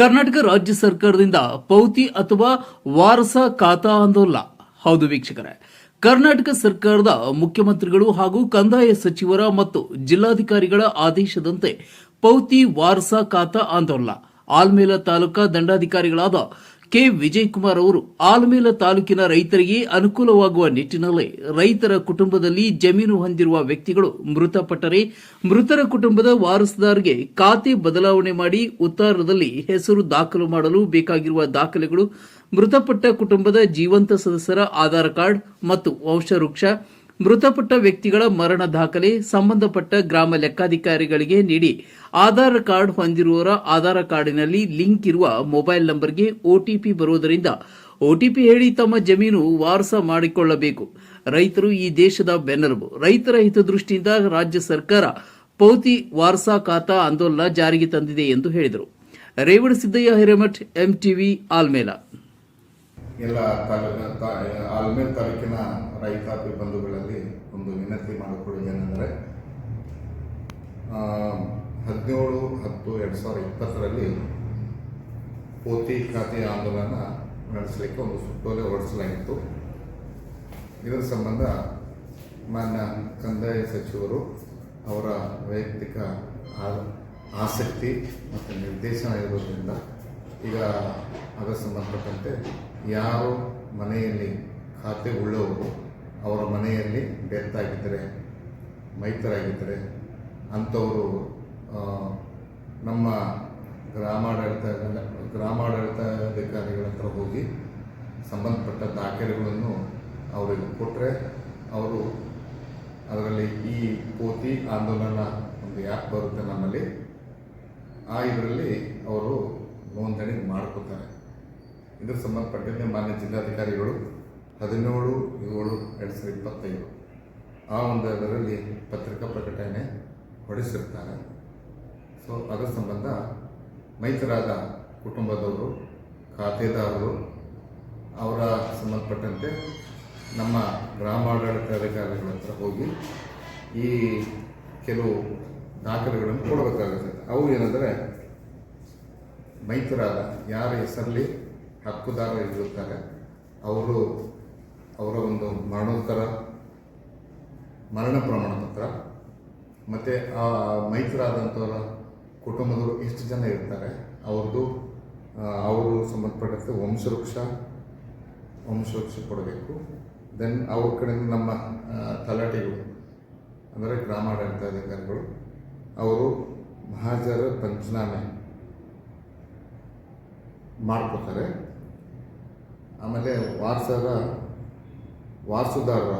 ಕರ್ನಾಟಕ ರಾಜ್ಯ ಸರ್ಕಾರದಿಂದ ಪೌತಿ ಅಥವಾ ವಾರಸ ಖಾತಾ ಅಂದೋಲ್ಲ ಹೌದು ವೀಕ್ಷಕರೇ, ಕರ್ನಾಟಕ ಸರ್ಕಾರದ ಮುಖ್ಯಮಂತ್ರಿಗಳು ಹಾಗೂ ಕಂದಾಯ ಸಚಿವರ ಮತ್ತು ಜಿಲ್ಲಾಧಿಕಾರಿಗಳ ಆದೇಶದಂತೆ ಪೌತಿ ವಾರಸ ಖಾತಾ ಆಂದೋಲನ. ಆಲ್ಮೇಲ ತಾಲೂಕಾ ದಂಡಾಧಿಕಾರಿಗಳಾದ ಕೆ. ವಿಜಯಕುಮಾರ್ ಅವರು ಆಲ್ಮೇಲ ತಾಲೂಕಿನ ರೈತರಿಗೆ ಅನುಕೂಲವಾಗುವ ನಿಟ್ಟಿನಲ್ಲಿ ರೈತರ ಕುಟುಂಬದಲ್ಲಿ ಜಮೀನು ಹೊಂದಿರುವ ವ್ಯಕ್ತಿಗಳು ಮೃತಪಟ್ಟರೆ ಮೃತರ ಕುಟುಂಬದ ವಾರಸುದಾರರಿಗೆ ಖಾತೆ ಬದಲಾವಣೆ ಮಾಡಿ ಉತ್ತಾರದಲ್ಲಿ ಹೆಸರು ದಾಖಲು ಮಾಡಲು ಬೇಕಾಗಿರುವ ದಾಖಲೆಗಳು ಮೃತಪಟ್ಟ ಕುಟುಂಬದ ಜೀವಂತ ಸದಸ್ಯರ ಆಧಾರ್ ಕಾರ್ಡ್ ಮತ್ತು ವಂಶವೃಕ್ಷ ಮೃತಪಟ್ಟ ವ್ಯಕ್ತಿಗಳ ಮರಣ ದಾಖಲೆ, ಸಂಬಂಧಪಟ್ಟ ಗ್ರಾಮ ಲೆಕ್ಕಾಧಿಕಾರಿಗಳಿಗೆ ನೀಡಿ ಆಧಾರ್ ಕಾರ್ಡ್ ಹೊಂದಿರುವವರ ಆಧಾರ್ ಕಾರ್ಡಿನಲ್ಲಿ ಲಿಂಕ್ ಇರುವ ಮೊಬೈಲ್ ನಂಬರ್ಗೆ ಒಟಿಪಿ ಬರುವುದರಿಂದ ಒಟಿಪಿ ಹೇಳಿ ತಮ್ಮ ಜಮೀನು ವಾರಸ ಮಾಡಿಕೊಳ್ಳಬೇಕು. ರೈತರು ಈ ದೇಶದ ಬೆನ್ನೆಲುಬು. ರೈತರ ಹಿತದೃಷ್ಟಿಯಿಂದ ರಾಜ್ಯ ಸರ್ಕಾರ ಪೌತಿ ವಾರಸಾ ಖಾತಾ ಆಂದೋಲನ ಜಾರಿಗೆ ತಂದಿದೆ ಎಂದು ಹೇಳಿದರು. ರೇವಣಸಿದ್ದಯ್ಯ, ಹಿರೇಮಠ್ ಎಂಟಿವಿ ಆಲ್ಮೇಲ. ಎಲ್ಲ ಆಲ್ಮೇಲ್ ತಾಲೂಕಿನ ರೈತಾಪಿ ಬಂಧುಗಳಲ್ಲಿ ಒಂದು ವಿನಂತಿ ಮಾಡಿಕೊಳ್ಳುವುದೇನೆಂದರೆ ಹದಿನೇಳು ಹತ್ತು ಎರಡು ಸಾವಿರದ ಇಪ್ಪತ್ತರಲ್ಲಿ ಪೋತಿ ಖಾತೆ ಆಂದೋಲನ ನಡೆಸಲಿಕ್ಕೆ ಒಂದು ಸುತ್ತೋಲೆ ಹೊರಡಿಸಲಾಗಿತ್ತು. ಇದರ ಸಂಬಂಧ ಮಾನ್ಯ ಕಂದಾಯ ಸಚಿವರು ಅವರ ವೈಯಕ್ತಿಕ ಆಸಕ್ತಿ ಮತ್ತು ನಿರ್ದೇಶನ ಇರೋದ್ರಿಂದ ಈಗ ಅದರ ಸಂಬಂಧಪಟ್ಟಂತೆ ಯಾರು ಮನೆಯಲ್ಲಿ ಖಾತೆ ಉಳ್ಳವರು ಅವರ ಮನೆಯಲ್ಲಿ ಡೆತ್ ಆಗಿದ್ದರೆ ಮೈತರಾಗಿದ್ದರೆ, ಅಂಥವರು ನಮ್ಮ ಗ್ರಾಮಾಡಳಿತ ಗ್ರಾಮಾಡಳಿತಾಧಿಕಾರಿಗಳ ಹತ್ರ ಹೋಗಿ ಸಂಬಂಧಪಟ್ಟ ದಾಖಲೆಗಳನ್ನು ಅವರಿಗೆ ಕೊಟ್ಟರೆ ಅವರು ಅದರಲ್ಲಿ ಈ ಪೋತಿ ಆಂದೋಲನ ಒಂದು ಆ್ಯಪ್ ಬರುತ್ತೆ ನಮ್ಮಲ್ಲಿ. ಆ ಇದರಲ್ಲಿ ಅವರು ನೋಂದಣಿ ಮಾಡ್ಕೋತಾರೆ. ಇದರ ಸಂಬಂಧಪಟ್ಟಂತೆ ಮಾನ್ಯ ಜಿಲ್ಲಾಧಿಕಾರಿಗಳು ಹದಿನೇಳು ಏಳು ಎರಡು ಸಾವಿರದ ಇಪ್ಪತ್ತೈದು ಆ ಒಂದು ಅದರಲ್ಲಿ ಪತ್ರಿಕಾ ಪ್ರಕಟಣೆ ಹೊರಡಿಸಿರ್ತಾರೆ. ಸೊ ಅದರ ಸಂಬಂಧ ಮೈತರಾದ ಕುಟುಂಬದವರು, ಖಾತೆದಾರರು, ಅವರ ಸಂಬಂಧಪಟ್ಟಂತೆ ನಮ್ಮ ಗ್ರಾಮಾಡಳಿತ ಅಧಿಕಾರಿಗಳ ಹತ್ರ ಹೋಗಿ ಈ ಕೆಲವು ದಾಖಲೆಗಳನ್ನು ಕೊಡಬೇಕಾಗುತ್ತೆ. ಅವು ಏನಂದರೆ ಮೈತರಾದ ಯಾರ ಹೆಸರಲ್ಲಿ ಹಕ್ಕುದಾರ ಇರುತ್ತಾರೆ ಅವರು ಅವರ ಒಂದು ಮರಣೋತ್ತರ, ಮರಣ ಪ್ರಮಾಣ ಪತ್ರ ಮತ್ತು ಆ ಮೈತ್ರಾದಂಥವರ ಕುಟುಂಬದವರು ಎಷ್ಟು ಜನ ಇರ್ತಾರೆ, ಅವ್ರದ್ದು ಅವರು ಸಂಬಂಧಪಟ್ಟಂತೆ ವಂಶವೃಕ್ಷ ವಂಶವೃಕ್ಷ ಕೊಡಬೇಕು. ದೆನ್ ಅವ್ರ ಕಡೆಯಿಂದ ನಮ್ಮ ತಲಾಟೆಗಳು, ಅಂದರೆ ಗ್ರಾಮಾಡಳಿತ ಅಧಿಕಾರಿಗಳು ಅವರು ಮಹಾಜರ ಪಂಚನಾಮೆ ಮಾಡ್ಕೋತಾರೆ ಆಮೇಲೆ ವಾರಸರ, ವಾರಸುದಾರರ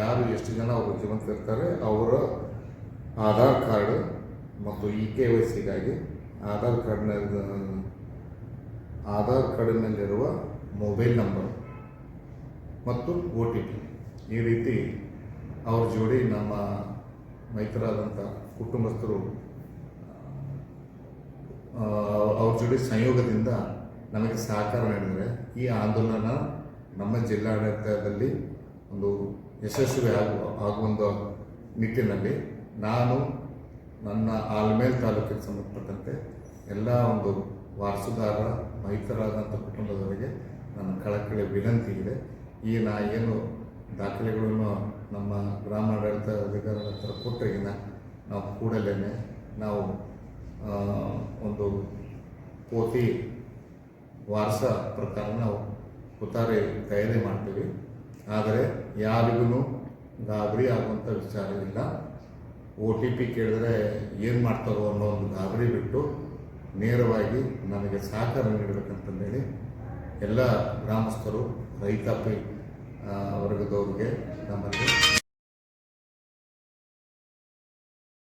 ಯಾರು ಎಷ್ಟು ಜನ ಅವರು ಜೀವಂತ ಇರ್ತಾರೆ ಅವರ ಆಧಾರ್ ಕಾರ್ಡ್ ಮತ್ತು ಇ ಕೆ ವೈ ಸಿಗಾಗಿ ಆಧಾರ್ ಕಾರ್ಡ್ನ ಆಧಾರ್ ಕಾರ್ಡಿನಲ್ಲಿರುವ ಮೊಬೈಲ್ ನಂಬರ್ ಮತ್ತು ಒ ಟಿ ಪಿ. ಈ ರೀತಿ ಅವ್ರ ಜೋಡಿ ನಮ್ಮ ಮೈತರಾದಂಥ ಕುಟುಂಬಸ್ಥರು ಅವ್ರ ಜೋಡಿ ಸಂಯೋಗದಿಂದ ನಮಗೆ ಸಹಕಾರ ನೀಡಿದರೆ ಈ ಆಂದೋಲನ ನಮ್ಮ ಜಿಲ್ಲಾಡಳಿತದಲ್ಲಿ ಒಂದು ಯಶಸ್ವಿ ಆಗುವ ಆಗುವಂಥ ನಿಟ್ಟಿನಲ್ಲಿ ನಾನು ನನ್ನ ಆಲ್ಮೇಲ್ ತಾಲೂಕಿಗೆ ಸಂಬಂಧಪಟ್ಟಂತೆ ಎಲ್ಲ ಒಂದು ವಾರಸುದಾರ ಮೈತರಾದಂಥ ಕುಟುಂಬದವರಿಗೆ ನನ್ನ ಕಳಕಳಿ ವಿನಂತಿ ಇದೆ. ಈ ನಾ ಏನು ದಾಖಲೆಗಳನ್ನು ನಮ್ಮ ಗ್ರಾಮಾಡಳಿತ ಅಧಿಕಾರಿಗಳ ಹತ್ರ ಕೊಟ್ಟಗಿನ ನಾವು ಕೂಡಲೇ ನಾವು ಒಂದು ಪೋತಿ ವಾರಸ ಪ್ರಕಾರ ನಾವು ಉತ್ತಾರೆ ತಯಾರಿ ಮಾಡ್ತೀವಿ. ಆದರೆ ಯಾರಿಗೂ ಗಾಬರಿ ಆಗುವಂಥ ವಿಚಾರ ಇಲ್ಲ ಒ ಟಿ ಪಿ ಕೇಳಿದ್ರೆ ಏನು ಮಾಡ್ತಾರೋ ಅನ್ನೋ ಒಂದು ಗಾಬರಿ ಬಿಟ್ಟು ನೇರವಾಗಿ ನನಗೆ ಸಹಕಾರ ನೀಡಬೇಕಂತಂದೇಳಿ ಎಲ್ಲ ಗ್ರಾಮಸ್ಥರು, ರೈತಾಪಿ ವರ್ಗದವ್ರಿಗೆ ನಮ್ಮಲ್ಲಿ